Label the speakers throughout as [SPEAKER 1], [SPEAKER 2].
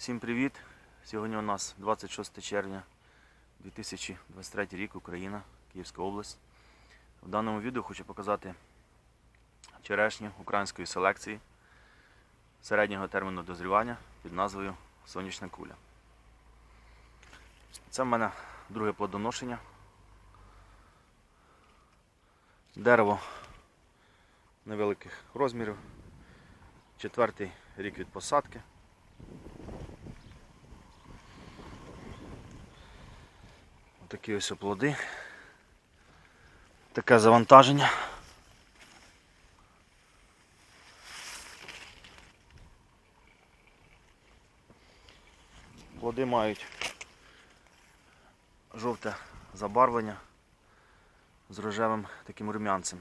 [SPEAKER 1] Всім привіт! Сьогодні у нас 26 червня 2023 рік, Україна, Київська область. В даному відео хочу показати черешню української селекції середнього терміну дозрівання під назвою Сонячна куля. Це в мене друге плодоношення. Дерево невеликих розмірів. Четвертий рік від посадки. Такі ось плоди. Таке завантаження. Плоди мають жовте забарвлення з рожевим таким рум'янцем.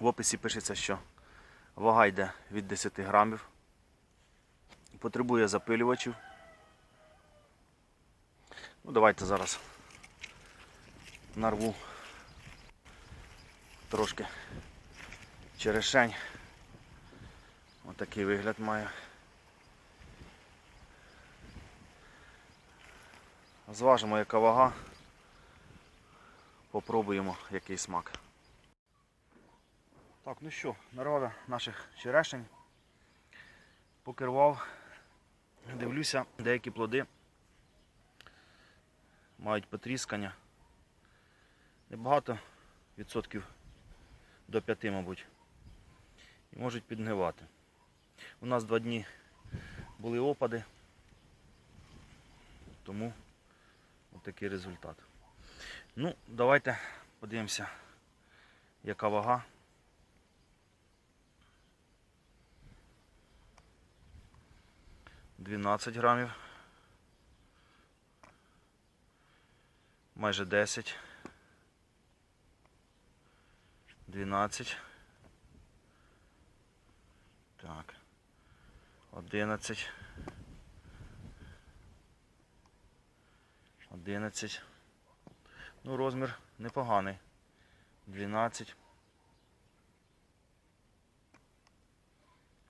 [SPEAKER 1] В описі пишеться, що вага йде від 10 грамів, потребує запилювачів. Ну, давайте зараз нарву трошки черешень. Отакий вигляд має. Зважимо, яка вага. Попробуємо який смак. Так, ну що, нарвали наших черешень. Покервав. Дивлюся, деякі плоди мають потріскання. Небагато, відсотків до 5, мабуть. І можуть підгнивати. У нас два дні були опади, тому такий результат. Ну, давайте подивимося, яка вага. Дванадцять грамів. майже 10, 12, так, 11, 11, ну розмір непоганий, 12,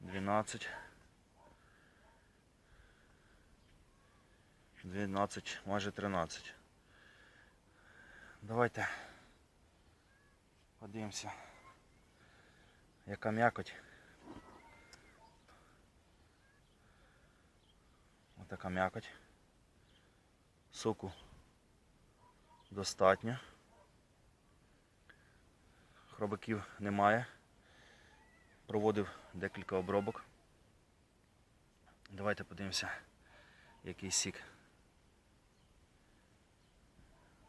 [SPEAKER 1] 12, 12, майже 13. Давайте подивимося, яка м'якоть. Ось така м'якоть. Соку достатньо. Хробаків немає. Проводив декілька обробок. Давайте подивимося, який сік.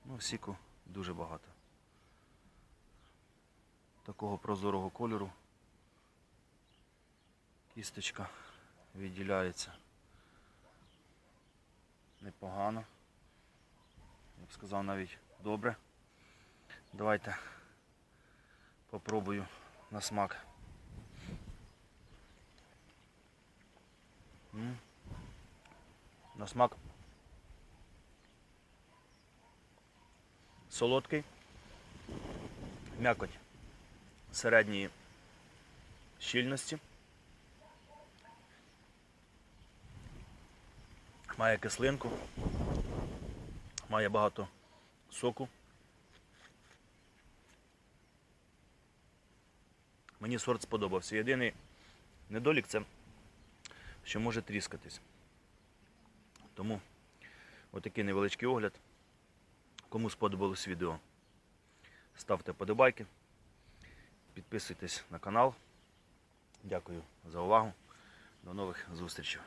[SPEAKER 1] Ну, сіку дуже багато. Такого прозорого кольору. Кісточка відділяється непогано. Я б сказав навіть добре. Давайте попробую на смак. М. На смак солодкий, м'якоть середньої щільності. Має кислинку, має багато соку. Мені сорт сподобався. Єдиний недолік це, що може тріскатись. Тому отакий невеличкий огляд. Кому сподобалось відео, ставте подобайки, підписуйтесь на канал. Дякую за увагу. До нових зустрічей.